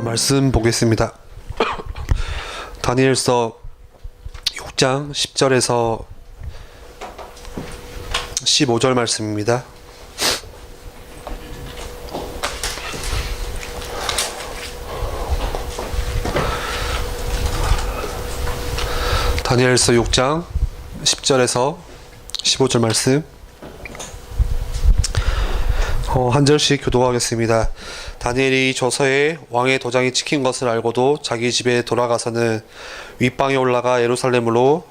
어, 말씀 보겠습니다. 다니엘서 6장 10절에서 15절 말씀입니다. 다니엘서 6장 10절에서 15절 말씀 어, 한 절씩 교도하겠습니다. 다니엘이 조서에 왕의 도장이 찍힌 것을 알고도 자기 집에 돌아가서는 윗방에 올라가 예루살렘으로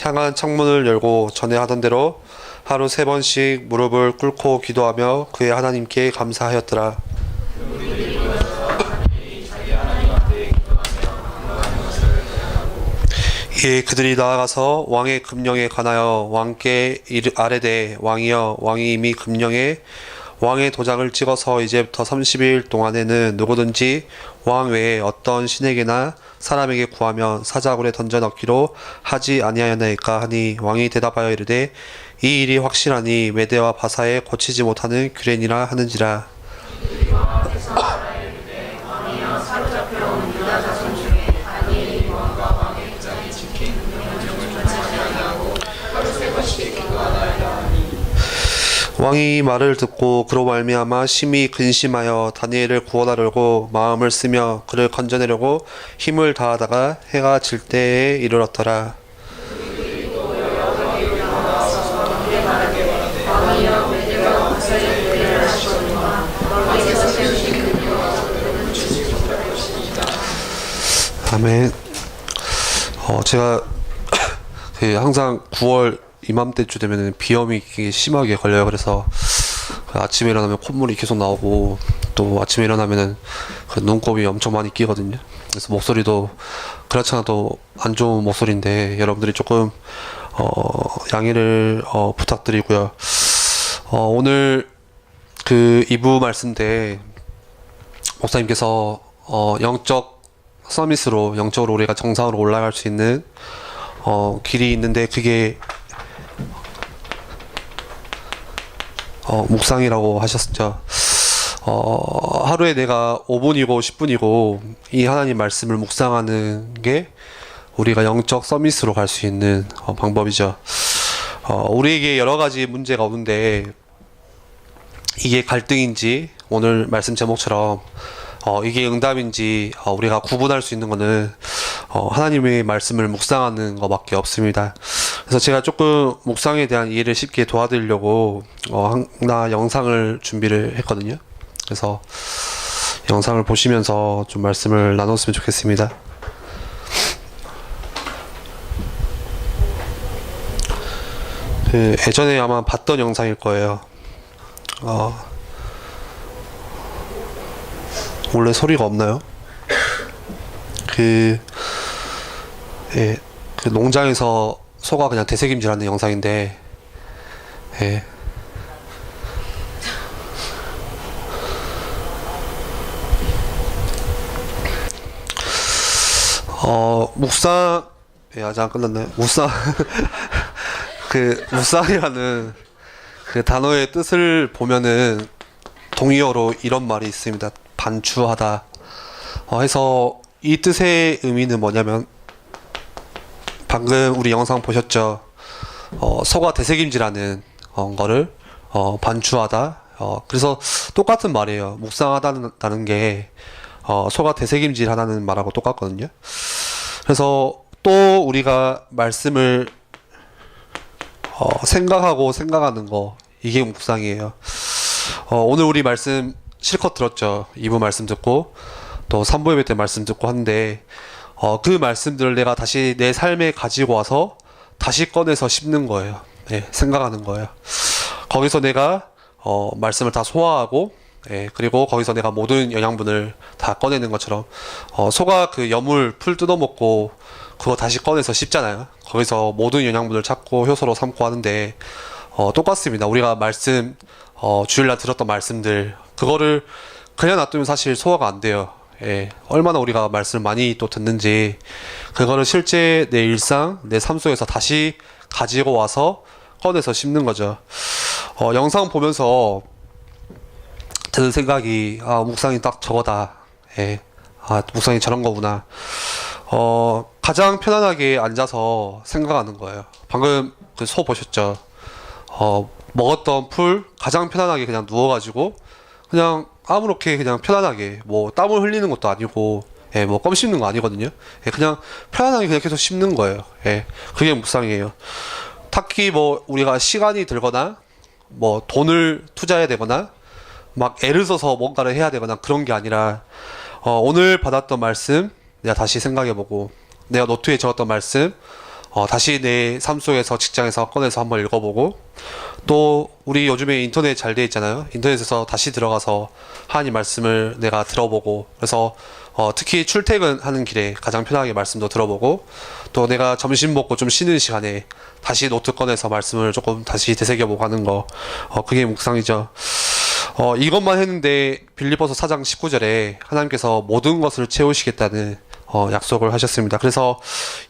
향한 창문을 열고 전에 하던 대로 하루 세 번씩 무릎을 꿇고 기도하며 그의 하나님께 감사하였더라. 이에 그들이 나아가서 왕의 금령에 관하여 왕께 아뢰되 왕이여 왕이 이미 금령에 왕의 도장을 찍어서 이제부터 30일 동안에는 누구든지 왕 외에 어떤 신에게나 사람에게 구하면 사자굴에 던져 넣기로 하지 아니하였나이까 하니 왕이 대답하여 이르되 이 일이 확실하니 메대와 바사에 고치지 못하는 규례니라 하는지라 왕이 말을 듣고 그로 말미암아 심히 근심하여 다니엘을 구원하려고 마음을 쓰며 그를 건져내려고 힘을 다하다가 해가 질 때에 이르렀더라. 아멘. 어, 제가 그 항상 9월 이맘때쯤 되면은 비염이 심하게 걸려요. 그래서 그 아침에 일어나면 콧물이 계속 나오고 또 아침에 일어나면은 그 눈곱이 엄청 많이 끼거든요. 그래서 목소리도 그렇지 않아도 안 좋은 목소리인데 여러분들이 조금 어, 양해를 어, 부탁드리고요. 어, 오늘 그 2부 말씀 때 목사님께서 어, 영적 서밋으로 영적으로 우리가 정상으로 올라갈 수 있는 어, 길이 있는데 그게 어, 묵상이라고 하셨죠. 어, 하루에 내가 5분이고 10분이고 이 하나님 말씀을 묵상하는 게 우리가 영적 서밋으로 갈 수 있는 어, 방법이죠. 어, 우리에게 여러 가지 문제가 오는데 이게 갈등인지 오늘 말씀 제목처럼 어, 이게 응답인지 어, 우리가 구분할 수 있는 거는 어, 하나님의 말씀을 묵상하는 것밖에 없습니다. 그래서 제가 조금 묵상에 대한 이해를 쉽게 도와드리려고 어, 하나 영상을 준비를 했거든요. 그래서 영상을 보시면서 좀 말씀을 나눴으면 좋겠습니다. 그 예전에 아마 봤던 영상일 거예요. 어, 원래 소리가 없나요? 그, 예, 그 농장에서 소가 그냥 대세김질하는 영상인데, 예. 어, 묵상, 예, 아직 안 끝났나요? 묵상, 그, 묵상이라는 그 단어의 뜻을 보면은 동의어로 이런 말이 있습니다. 반추하다. 어, 해서 이 뜻의 의미는 뭐냐면 방금 우리 영상 보셨죠? 어, 소가 대세김질하는 어, 거를 어, 반추하다. 어, 그래서 똑같은 말이에요. 묵상하다는 게 어, 소가 대세김질하다는 말하고 똑같거든요. 그래서 또 우리가 말씀을 어, 생각하고 생각하는 거 이게 묵상이에요. 어, 오늘 우리 말씀 실컷 들었죠. 2부 말씀 듣고 또 3부 예배 때 말씀 듣고 하는데 어, 그 말씀들을 내가 다시 내 삶에 가지고 와서 다시 꺼내서 씹는 거예요. 네, 생각하는 거예요. 거기서 내가 어, 말씀을 다 소화하고 예, 그리고 거기서 내가 모든 영양분을 다 꺼내는 것처럼 어, 소가 그 여물 풀 뜯어먹고 그거 다시 꺼내서 씹잖아요. 거기서 모든 영양분을 찾고 효소로 삼고 하는데 어, 똑같습니다. 우리가 말씀 어, 주일날 들었던 말씀들 그거를 그냥 놔두면 사실 소화가 안 돼요. 예, 얼마나 우리가 말씀을 많이 또 듣는지 그거를 실제 내 일상 내 삶 속에서 다시 가지고 와서 꺼내서 씹는 거죠. 어, 영상 보면서 드는 생각이 아 묵상이 딱 저거다. 예. 아, 묵상이 저런 거구나. 어, 가장 편안하게 앉아서 생각하는 거예요. 방금 그 소 보셨죠? 어, 먹었던 풀 가장 편안하게 그냥 누워가지고 그냥 아무렇게 그냥 편안하게 뭐 땀을 흘리는 것도 아니고 예, 뭐 껌 씹는 거 아니거든요. 예, 그냥 편안하게 그냥 계속 씹는 거예요. 예, 그게 묵상이에요. 특히 뭐 우리가 시간이 들거나 뭐 돈을 투자해야 되거나 막 애를 써서 뭔가를 해야 되거나 그런 게 아니라 어, 오늘 받았던 말씀 내가 다시 생각해보고 내가 노트에 적었던 말씀 어, 다시 내 삶 속에서 직장에서 꺼내서 한번 읽어보고 또 우리 요즘에 인터넷 잘 돼 있잖아요. 인터넷에서 다시 들어가서 하나님 말씀을 내가 들어보고 그래서 어, 특히 출퇴근하는 길에 가장 편하게 말씀도 들어보고 또 내가 점심 먹고 좀 쉬는 시간에 다시 노트 꺼내서 말씀을 조금 다시 되새겨보고 하는 거 어, 그게 묵상이죠. 어, 이것만 했는데 빌리버서 4장 19절에 하나님께서 모든 것을 채우시겠다는 어, 약속을 하셨습니다. 그래서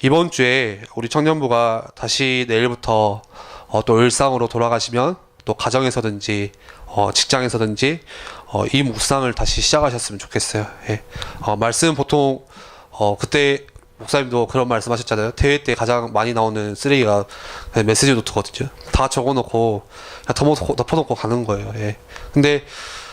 이번 주에 우리 청년부가 다시 내일부터 어, 또 일상으로 돌아가시면 또 가정에서든지 어, 직장에서든지 어, 이 묵상을 다시 시작하셨으면 좋겠어요. 예. 어, 말씀 보통 어, 그때 목사님도 그런 말씀하셨잖아요. 대회 때 가장 많이 나오는 쓰레기가 메시지 노트거든요. 다 적어놓고 덮어놓고, 덮어놓고 가는 거예요. 예. 근데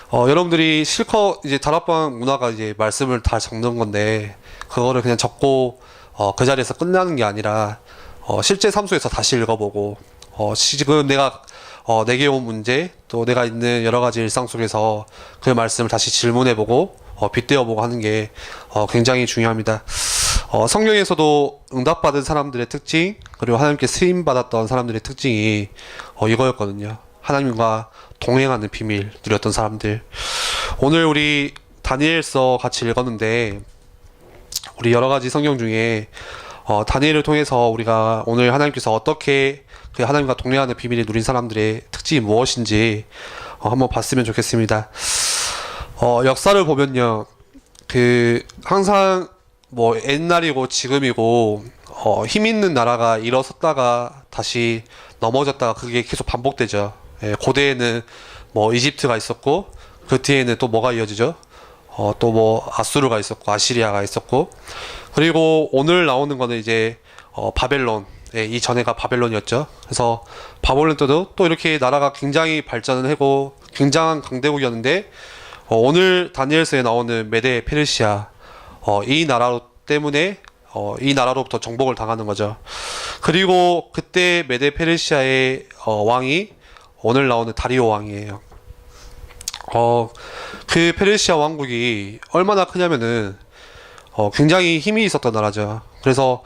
어, 여러분들이 실컷 이제 다락방 문화가 이제 말씀을 다 적는 건데 그거를 그냥 적고 어, 그 자리에서 끝나는 게 아니라 어, 실제 삶 속에서 다시 읽어보고 어, 지금 내가 어, 내게 온 문제 또 내가 있는 여러 가지 일상 속에서 그 말씀을 다시 질문해보고 어, 빗대어보고 하는 게 어, 굉장히 중요합니다. 어, 성경에서도 응답받은 사람들의 특징 그리고 하나님께 쓰임 받았던 사람들의 특징이 어, 이거였거든요. 하나님과 동행하는 비밀 누렸던 사람들. 오늘 우리 다니엘서 같이 읽었는데 우리 여러 가지 성경 중에 어, 다니엘을 통해서 우리가 오늘 하나님께서 어떻게 그 하나님과 동행하는 비밀을 누린 사람들의 특징이 무엇인지 어, 한번 봤으면 좋겠습니다. 어, 역사를 보면요, 그 항상 뭐 옛날이고 지금이고 어, 힘 있는 나라가 일어섰다가 다시 넘어졌다가 그게 계속 반복되죠. 예, 고대에는 뭐 이집트가 있었고 그 뒤에는 또 뭐가 이어지죠? 어, 또 뭐 아수르가 있었고 아시리아가 있었고 그리고 오늘 나오는 거는 이제 어, 바벨론 예, 이 전에가 바벨론이었죠. 그래서 바벨론 때도 또 이렇게 나라가 굉장히 발전을 하고 굉장한 강대국이었는데 어, 오늘 다니엘서에 나오는 메데 페르시아 어, 이 나라 때문에 어, 이 나라로부터 정복을 당하는 거죠. 그리고 그때 메데 페르시아의 어, 왕이 오늘 나오는 다리오 왕이에요. 어, 그 페르시아 왕국이 얼마나 크냐면은 어, 굉장히 힘이 있었던 나라죠. 그래서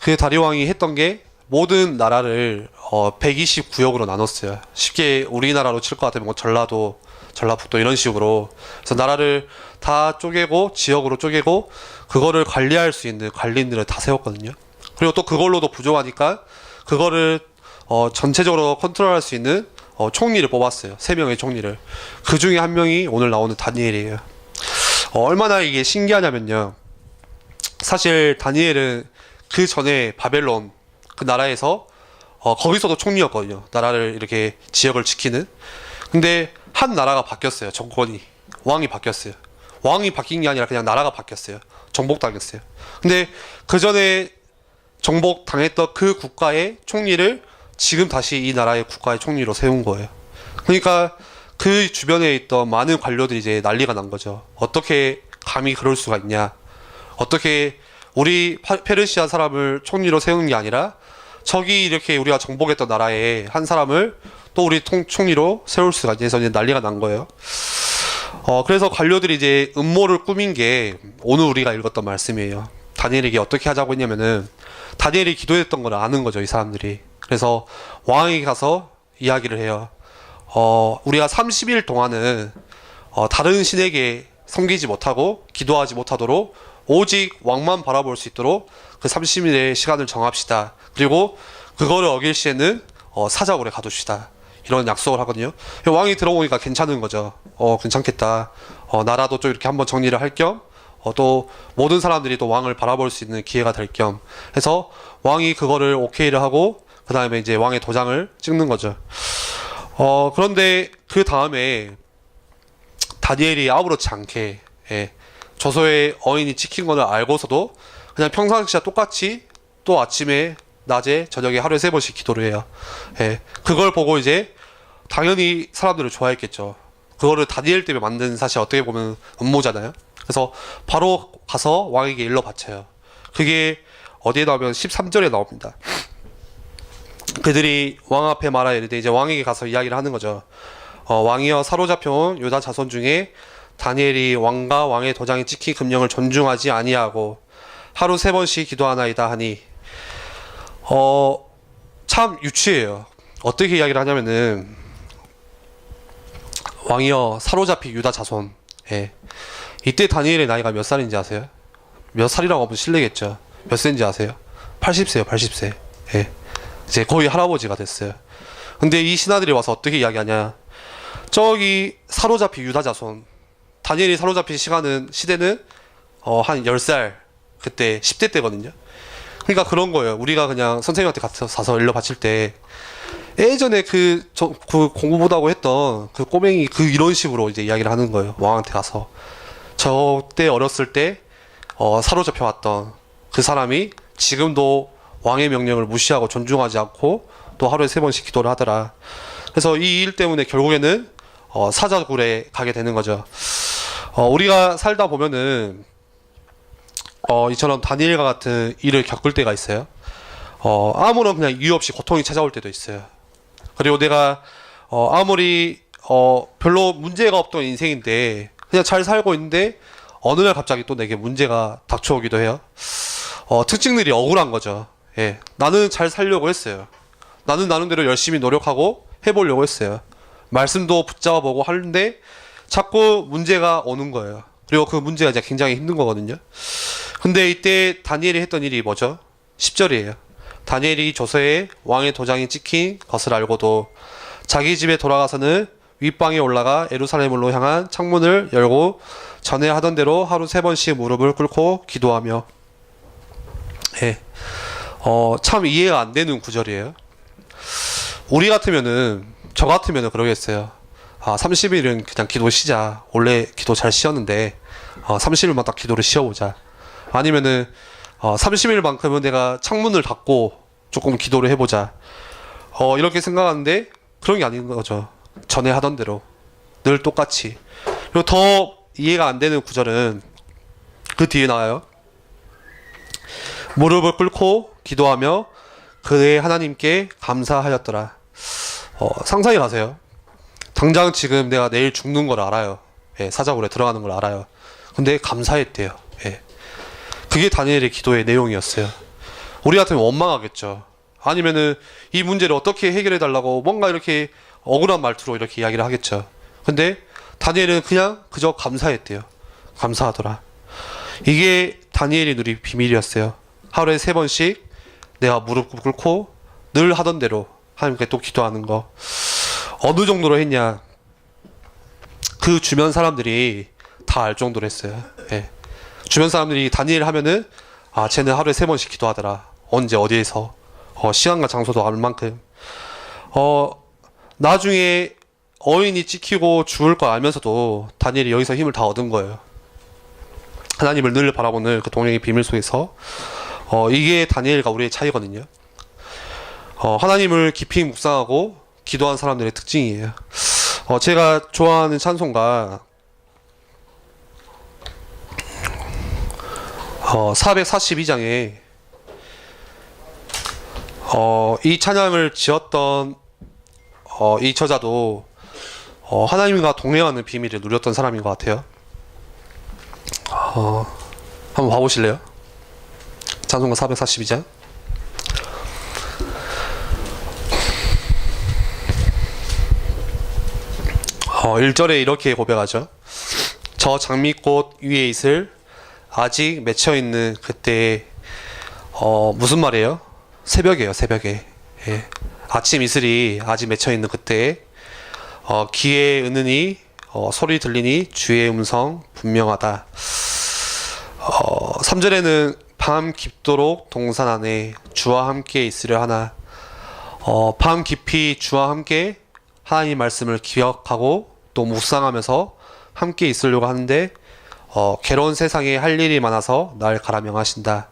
그 다리오 왕이 했던 게 모든 나라를 어, 129역으로 나눴어요. 쉽게 우리나라로 칠 것 같으면 뭐 전라도, 전라북도 이런 식으로. 그래서 나라를 다 쪼개고 지역으로 쪼개고 그거를 관리할 수 있는 관리인들을 다 세웠거든요. 그리고 또 그걸로도 부족하니까 그거를 어, 전체적으로 컨트롤할 수 있는 어, 총리를 뽑았어요. 세 명의 총리를. 그 중에 한 명이 오늘 나오는 다니엘이에요. 어, 얼마나 이게 신기하냐면요. 사실 다니엘은 그 전에 바벨론 그 나라에서 어, 거기서도 총리였거든요. 나라를 이렇게 지역을 지키는. 근데 한 나라가 바뀌었어요. 정권이 왕이 바뀌었어요. 왕이 바뀐 게 아니라 그냥 나라가 바뀌었어요. 정복당했어요. 근데 그 전에 정복 당했던 그 국가의 총리를 지금 다시 이 나라의 국가의 총리로 세운 거예요. 그러니까 그 주변에 있던 많은 관료들이 이제 난리가 난 거죠. 어떻게 감히 그럴 수가 있냐? 어떻게 우리 파- 페르시아 사람을 총리로 세우는 게 아니라 저기 이렇게 우리가 정복했던 나라의 한 사람을 또 우리 통, 총리로 세울 수가 있냐 해서 이제 난리가 난 거예요. 어, 그래서 관료들이 이제 음모를 꾸민 게 오늘 우리가 읽었던 말씀이에요. 다니엘에게 어떻게 하자고 했냐면은 다니엘이 기도했던 걸 아는 거죠, 이 사람들이. 그래서 왕에게 가서 이야기를 해요. 어, 우리가 30일 동안은 어, 다른 신에게 섬기지 못하고 기도하지 못하도록 오직 왕만 바라볼 수 있도록 그 30일의 시간을 정합시다. 그리고 그거를 어길 시에는 어, 사자굴에 가둡시다. 이런 약속을 하거든요. 왕이 들어보니까 괜찮은 거죠. 어, 괜찮겠다. 어, 나라도 좀 이렇게 한번 정리를 할 겸, 어, 또 모든 사람들이 또 왕을 바라볼 수 있는 기회가 될 겸 해서 왕이 그거를 오케이를 하고 그 다음에 이제 왕의 도장을 찍는 거죠. 어, 그런데 그 다음에 다니엘이 아무렇지 않게 예, 조소의 어인이 지킨 것을 알고서도 그냥 평상시와 똑같이 또 아침에 낮에 저녁에 하루에 세 번씩 기도를 해요. 예. 그걸 보고 이제 당연히 사람들을 좋아했겠죠. 그거를 다니엘 때문에 만든 사실 어떻게 보면 음모잖아요. 그래서 바로 가서 왕에게 일러 바쳐요. 그게 어디에 나오면 13절에 나옵니다. 그들이 왕 앞에 말하여 이르되 이제 왕에게 가서 이야기를 하는 거죠. 어, 왕이여 사로잡혀온 유다 자손 중에 다니엘이 왕과 왕의 도장에 찍힌 금령을 존중하지 아니하고 하루 세 번씩 기도하나이다 하니 어, 참 유치해요. 어떻게 이야기를 하냐면은 왕이여 사로잡힌 유다 자손. 예. 이때 다니엘의 나이가 몇 살인지 아세요? 몇 살이라고 하면 실례겠죠. 몇 세인지 아세요? 80세요, 80세. 예. 이제 거의 할아버지가 됐어요. 근데 이 신하들이 와서 어떻게 이야기하냐? 저기 사로잡힌 유다 자손. 다니엘이 사로잡힌 시간은 시대는 어, 한 10살 그때 10대 때거든요. 그러니까 그런 거예요. 우리가 그냥 선생님한테 가서 일러 바칠 때 예전에 그, 저, 그 공부 못하고 했던 그 꼬맹이 그 이런 식으로 이제 이야기를 하는 거예요. 왕한테 가서. 저 때 어렸을 때, 어, 사로잡혀 왔던 그 사람이 지금도 왕의 명령을 무시하고 존중하지 않고 또 하루에 세 번씩 기도를 하더라. 그래서 이 일 때문에 결국에는 어, 사자굴에 가게 되는 거죠. 어, 우리가 살다 보면은 어, 이처럼 다니엘과 같은 일을 겪을 때가 있어요. 어, 아무런 그냥 이유 없이 고통이 찾아올 때도 있어요. 그리고 내가 어, 아무리 어, 별로 문제가 없던 인생인데 그냥 잘 살고 있는데 어느 날 갑자기 또 내게 문제가 닥쳐오기도 해요. 어, 특징들이 억울한 거죠. 예. 나는 잘 살려고 했어요. 나는 나름대로 열심히 노력하고 해보려고 했어요. 말씀도 붙잡아보고 하는데 자꾸 문제가 오는 거예요. 그리고 그 문제가 이제 굉장히 힘든 거거든요. 근데 이때 다니엘이 했던 일이 뭐죠? 10절이에요. 다니엘이 조서에 왕의 도장이 찍힌 것을 알고도 자기 집에 돌아가서는 윗방에 올라가 예루살렘으로 향한 창문을 열고 전에 하던 대로 하루 세 번씩 무릎을 꿇고 기도하며 예. 어, 참 이해가 안 되는 구절이에요. 우리 같으면은 저 같으면은 그러겠어요. 아, 30일은 그냥 기도 쉬자. 원래 기도 잘 쉬었는데 어, 30일만 딱 기도를 쉬어보자. 아니면은 어, 30일만큼은 내가 창문을 닫고 조금 기도를 해보자. 어, 이렇게 생각하는데 그런 게 아닌 거죠. 전에 하던 대로 늘 똑같이. 그리고 더 이해가 안 되는 구절은 그 뒤에 나와요. 무릎을 꿇고 기도하며 그의 하나님께 감사하였더라. 어, 상상이 가세요. 당장 지금 내가 내일 죽는 걸 알아요. 예, 사자굴에 들어가는 걸 알아요. 근데 감사했대요. 예. 그게 다니엘의 기도의 내용이었어요. 우리 같으면 원망하겠죠. 아니면은 이 문제를 어떻게 해결해 달라고 뭔가 이렇게 억울한 말투로 이렇게 이야기를 하겠죠. 근데 다니엘은 그냥 그저 감사했대요. 감사하더라. 이게 다니엘이 누린 비밀이었어요. 하루에 세 번씩 내가 무릎 꿇고 늘 하던 대로 하나님께 또 기도하는 거. 어느 정도로 했냐. 그 주변 사람들이 다 알 정도로 했어요. 예. 주변 사람들이 다니엘 하면은 아 쟤는 하루에 세 번씩 기도하더라. 언제 어디에서 어, 시간과 장소도 알 만큼 어 나중에 어인이 찍히고 죽을 걸 알면서도 다니엘이 여기서 힘을 다 얻은 거예요. 하나님을 늘 바라보는 그 동행의 비밀 속에서 어 이게 다니엘과 우리의 차이거든요. 어 하나님을 깊이 묵상하고 기도한 사람들의 특징이에요. 어 제가 좋아하는 찬송가 어, 442장에 어, 이 찬양을 지었던 어, 이 저자도 어, 하나님과 동행하는 비밀을 누렸던 사람인 것 같아요. 어, 한번 봐보실래요? 찬송가 442장. 어, 1절에 이렇게 고백하죠. 저 장미꽃 위에 있을 아직 맺혀 있는 그때 어 무슨 말이에요? 새벽이에요, 새벽에. 예. 아침 이슬이 아직 맺혀 있는 그때 어 귀에 은은히 어 소리 들리니 주의 음성 분명하다. 어 3절에는 밤 깊도록 동산 안에 주와 함께 있으려 하나 어, 밤 깊이 주와 함께 하나님 말씀을 기억하고 또 묵상하면서 함께 있으려고 하는데 어, 괴로운 세상에 할 일이 많아서 날 가라 명하신다.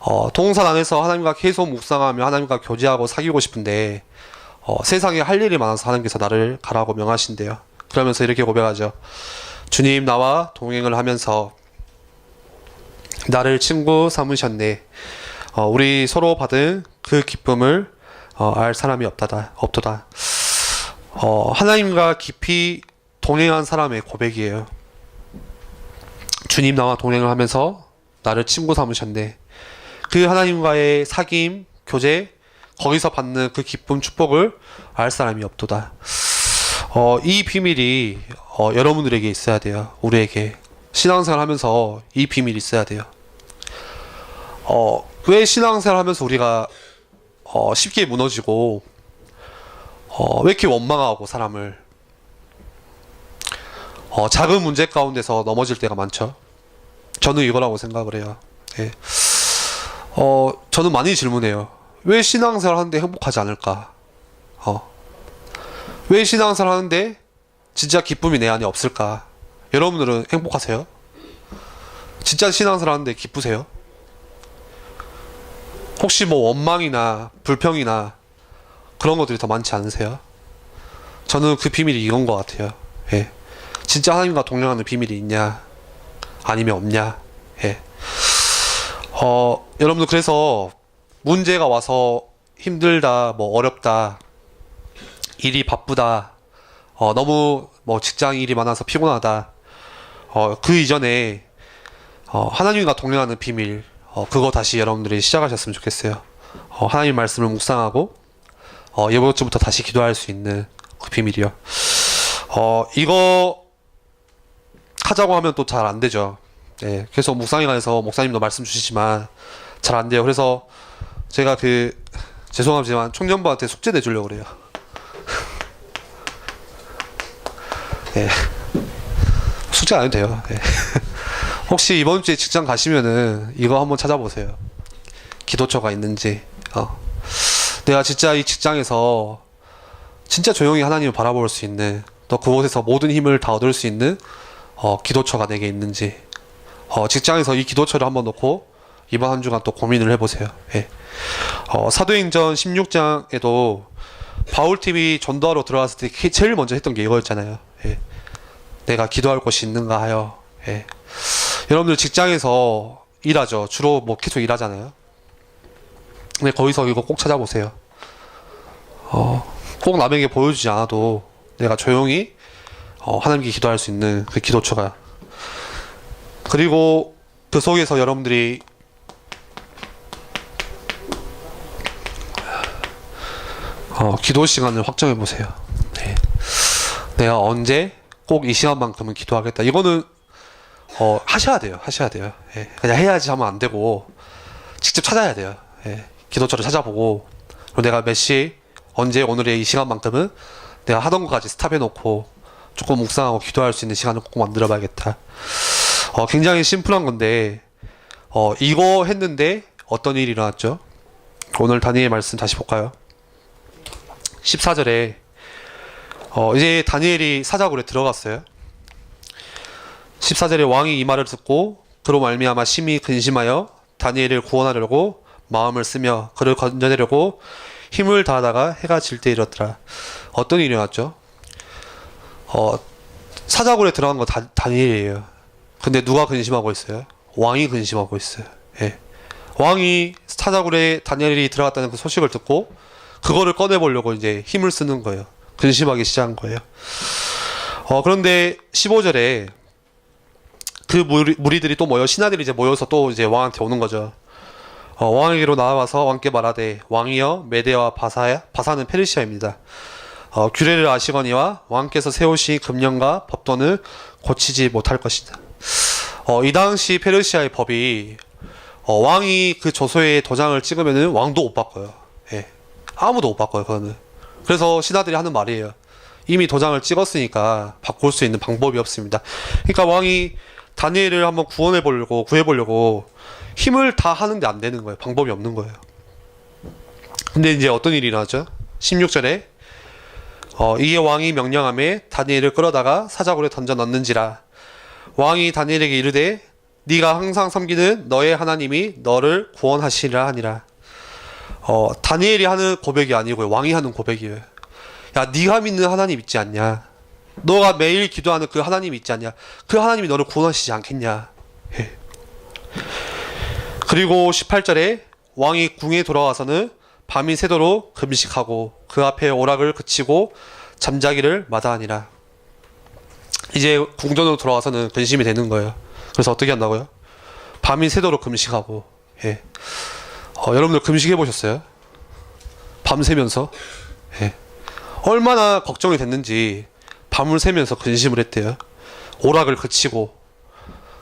어, 동산 안에서 하나님과 계속 묵상하며 하나님과 교제하고 사귀고 싶은데 어, 세상에 할 일이 많아서 하나님께서 나를 가라고 명하신대요. 그러면서 이렇게 고백하죠. 주님 나와 동행을 하면서 나를 친구 삼으셨네. 어, 우리 서로 받은 그 기쁨을 어, 알 사람이 없다다 없도다. 어, 하나님과 깊이 동행한 사람의 고백이에요. 주님 나와 동행을 하면서 나를 친구 삼으셨네. 그 하나님과의 사귐, 교제, 거기서 받는 그 기쁨, 축복을 알 사람이 없도다. 어, 이 비밀이 어, 여러분들에게 있어야 돼요. 우리에게 신앙생활 하면서 이 비밀이 있어야 돼요. 어, 왜 신앙생활 하면서 우리가 어, 쉽게 무너지고 어, 왜 이렇게 원망하고 사람을 어, 작은 문제 가운데서 넘어질 때가 많죠. 저는 이거라고 생각을 해요. 예. 어, 저는 많이 질문해요. 왜 신앙생활 하는데 행복하지 않을까? 어. 왜 신앙생활 하는데 진짜 기쁨이 내 안에 없을까? 여러분들은 행복하세요? 진짜 하는데 기쁘세요? 혹시 뭐 원망이나 불평이나 그런 것들이 더 많지 않으세요? 저는 그 비밀이 이건 것 같아요. 예. 진짜 하나님과 동행하는 비밀이 있냐? 아니면 없냐? 예. 어, 여러분들 그래서 문제가 와서 힘들다, 뭐 어렵다, 일이 바쁘다, 어, 너무 뭐 직장 일이 많아서 피곤하다, 어, 그 이전에 어, 하나님과 동행하는 비밀, 어, 그거 다시 여러분들이 시작하셨으면 좋겠어요. 어, 하나님 말씀을 묵상하고, 어, 주부터 다시 기도할 수 있는 그 비밀이요. 어, 이거 하자고 하면 또 잘 안 되죠. 예, 계속 묵상에 관해서 목사님도 말씀 주시지만 잘 안 돼요. 그래서 제가 그 죄송하지만 총년부한테 숙제 내주려고 그래요. 예. 숙제 안 해도 돼요. 예. 혹시 이번 주에 직장 가시면은 이거 한번 찾아보세요. 기도처가 있는지. 어. 내가 진짜 이 직장에서 진짜 조용히 하나님을 바라볼 수 있는 또 그곳에서 모든 힘을 다 얻을 수 있는 어, 기도처가 내게 있는지 어, 직장에서 이 기도처를 한번 놓고 이번 한 주간 또 고민을 해보세요. 예. 어, 사도행전 16장에도 바울팀이 전도하러 들어갔을 때 게- 제일 먼저 했던 게 이거였잖아요. 예. 내가 기도할 곳이 있는가 하여. 예. 여러분들 직장에서 일하죠. 주로 뭐 계속 일하잖아요. 근데 거기서 이거 꼭 찾아보세요. 어, 꼭 남에게 보여주지 않아도 내가 조용히 어, 하나님께 기도할 수 있는 그 기도처가 그리고 그 속에서 여러분들이 어, 기도 시간을 확정해 보세요. 네. 내가 언제 꼭 이 시간만큼은 기도하겠다. 이거는 어, 하셔야 돼요. 하셔야 돼요. 예. 그냥 해야지 하면 안 되고 직접 찾아야 돼요. 예. 기도처를 찾아보고 그리고 내가 몇 시, 언제 오늘의 이 시간만큼은 내가 하던 것까지 스탑해 놓고 조금 묵상하고 기도할 수 있는 시간을 꼭 만들어 봐야겠다. 어, 굉장히 심플한 건데 어, 이거 했는데 어떤 일이 일어났죠? 오늘 다니엘 말씀 다시 볼까요? 14절에 어, 이제 다니엘이 사자굴에 들어갔어요. 14절에 왕이 이 말을 듣고 그로 말미암아 심히 근심하여 다니엘을 구원하려고 마음을 쓰며 그를 건져내려고 힘을 다하다가 해가 질 때 이렇더라. 어떤 일이 일어났죠? 어, 사자굴에 들어간 거 다, 다니엘이에요. 근데 누가 근심하고 있어요? 왕이 근심하고 있어요. 예. 왕이 사자굴에 다니엘이 들어갔다는 그 소식을 듣고 그거를 꺼내보려고 이제 힘을 쓰는 거예요. 근심하기 시작한 거예요. 어, 그런데 15절에 그 무리, 무리들이 또 모여 신하들이 이제 모여서 또 이제 왕한테 오는 거죠. 어, 왕에게로 나와서 왕께 말하되 왕이여 메대와 바사야 바사는 페르시아입니다. 어, 규례를 아시거니와 왕께서 세우신 금령과 법도는 고치지 못할 것이다. 어, 이 당시 페르시아의 법이 어, 왕이 그 조서에 도장을 찍으면은 왕도 못 바꿔요. 예. 아무도 못 바꿔요, 그거는. 그래서 신하들이 하는 말이에요. 이미 도장을 찍었으니까 바꿀 수 있는 방법이 없습니다. 그러니까 왕이 다니엘을 한번 구원해 보려고 구해 보려고 힘을 다 하는데 안 되는 거예요. 방법이 없는 거예요. 근데 이제 어떤 일이 일어나죠? 16절에 어, 이에 왕이 명령함에 다니엘을 끌어다가 사자굴에 던져 넣는지라 왕이 다니엘에게 이르되 네가 항상 섬기는 너의 하나님이 너를 구원하시리라 하니라. 어, 다니엘이 하는 고백이 아니고요. 왕이 하는 고백이에요. 야, 네가 믿는 하나님 있지 않냐? 너가 매일 기도하는 그 하나님 있지 않냐? 그 하나님이 너를 구원하시지 않겠냐? 예. 그리고 18절에 왕이 궁에 돌아와서는 밤이 새도록 금식하고 그 앞에 오락을 그치고 잠자기를 마다하니라. 이제 궁전으로 돌아와서는 근심이 되는 거예요. 그래서 어떻게 한다고요? 밤이 새도록 금식하고, 예. 어, 여러분들 금식해 보셨어요? 밤새면서? 예. 얼마나 걱정이 됐는지 밤을 새면서 근심을 했대요. 오락을 그치고,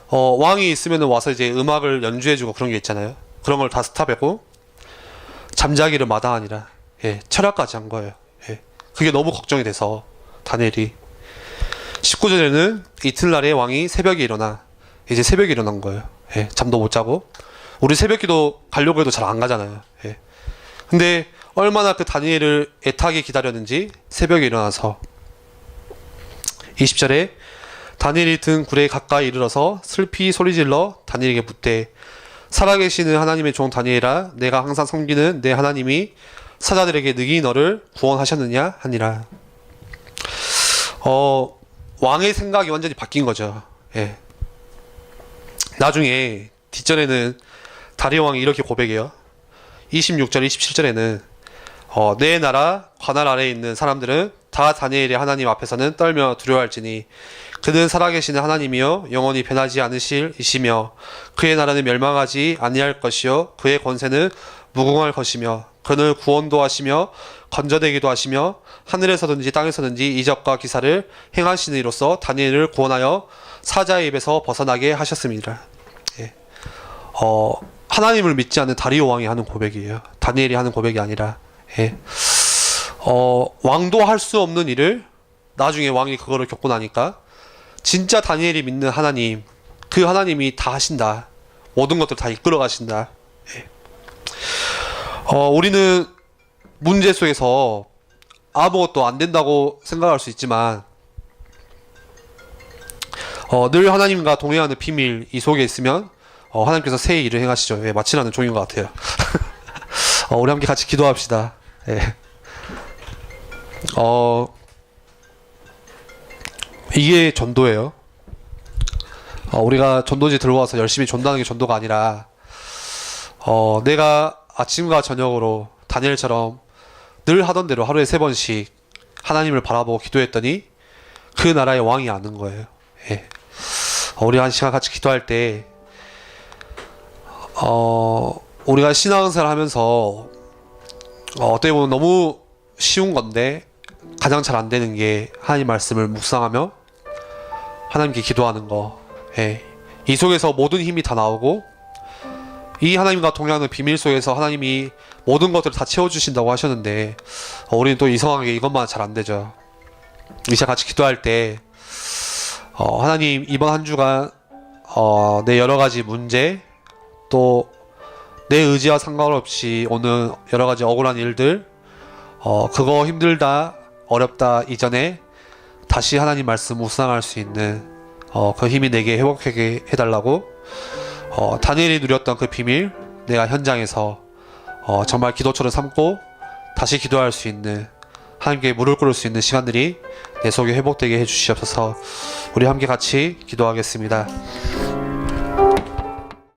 어, 왕이 있으면 와서 이제 음악을 연주해주고 그런 게 있잖아요. 그런 걸 다 스탑하고, 잠자기를 마다하니라. 예, 철학까지 한 거예요. 예. 그게 너무 걱정이 돼서, 다니엘이. 19절에는 이틀날에 왕이 새벽에 일어나 이제 새벽에 일어난 거예요. 예, 잠도 못 자고 우리 새벽기도 가려고 해도 잘 안 가잖아요. 예. 근데 얼마나 그 다니엘을 애타게 기다렸는지 새벽에 일어나서 20절에 다니엘이 든 굴에 가까이 이르러서 슬피 소리질러 다니엘에게 묻되 살아계시는 하나님의 종 다니엘아 내가 항상 섬기는 내 하나님이 사자들에게 능히 너를 구원하셨느냐 하니라. 어 왕의 생각이 완전히 바뀐 거죠. 예. 나중에 뒷전에는 다리오 왕이 이렇게 고백해요. 26절, 27절에는 어, 내 나라 관할 아래에 있는 사람들은 다 다니엘의 하나님 앞에서는 떨며 두려워할지니 그는 살아계시는 하나님이요 영원히 변하지 않으실 이시며 그의 나라는 멸망하지 아니할 것이요 그의 권세는 무궁할 것이며 그는 구원도 하시며 건져내기도 하시며 하늘에서든지 땅에서든지 이적과 기사를 행하시는 이로써 다니엘을 구원하여 사자의 입에서 벗어나게 하셨습니다. 예. 어, 하나님을 믿지 않는 다리오 왕이 하는 고백이에요. 다니엘이 하는 고백이 아니라. 예. 어, 왕도 할 수 없는 일을 나중에 왕이 그거를 겪고 나니까 진짜 다니엘이 믿는 하나님, 그 하나님이 다 하신다. 모든 것들 다 이끌어 가신다. 예. 어, 우리는 문제 속에서 아무것도 안 된다고 생각할 수 있지만, 어, 늘 하나님과 동행하는 비밀 이 속에 있으면, 어, 하나님께서 새 일을 행하시죠. 예, 마치라는 종인 것 같아요. 어, 우리 함께 같이 기도합시다. 예. 어, 이게 전도예요. 어, 우리가 전도지 들어와서 열심히 전도하는 게 전도가 아니라, 어, 내가 아침과 저녁으로 다니엘처럼 늘 하던 대로 하루에 세 번씩 하나님을 바라보고 기도했더니 그 나라의 왕이 아는 거예요. 예. 어, 우리 한 시간 같이 기도할 때, 어, 우리가 신앙생활 하면서 어, 어떻게 보면 너무 쉬운 건데 가장 잘 안 되는 게 하나님 말씀을 묵상하며 하나님께 기도하는 거. 예. 이 속에서 모든 힘이 다 나오고 이 하나님과 동행하는 비밀 속에서 하나님이 모든 것들을 다 채워주신다고 하셨는데 어, 우리는 또 이상하게 이것만 잘 안 되죠. 이 시간 같이 기도할 때 어, 하나님 이번 한 주간 어, 내 여러 가지 문제 또 내 의지와 상관없이 오는 여러 가지 억울한 일들 어, 그거 힘들다 어렵다 이전에 다시 하나님 말씀 묵상할 수 있는 어, 그 힘이 내게 회복하게 해달라고 어, 다니엘이 누렸던 그 비밀 내가 현장에서 어, 정말 기도처럼 삼고 다시 기도할 수 있는 하나님께 무릎 꿇을 수 있는 시간들이 내 속에 회복되게 해주시옵소서. 우리 함께 같이 기도하겠습니다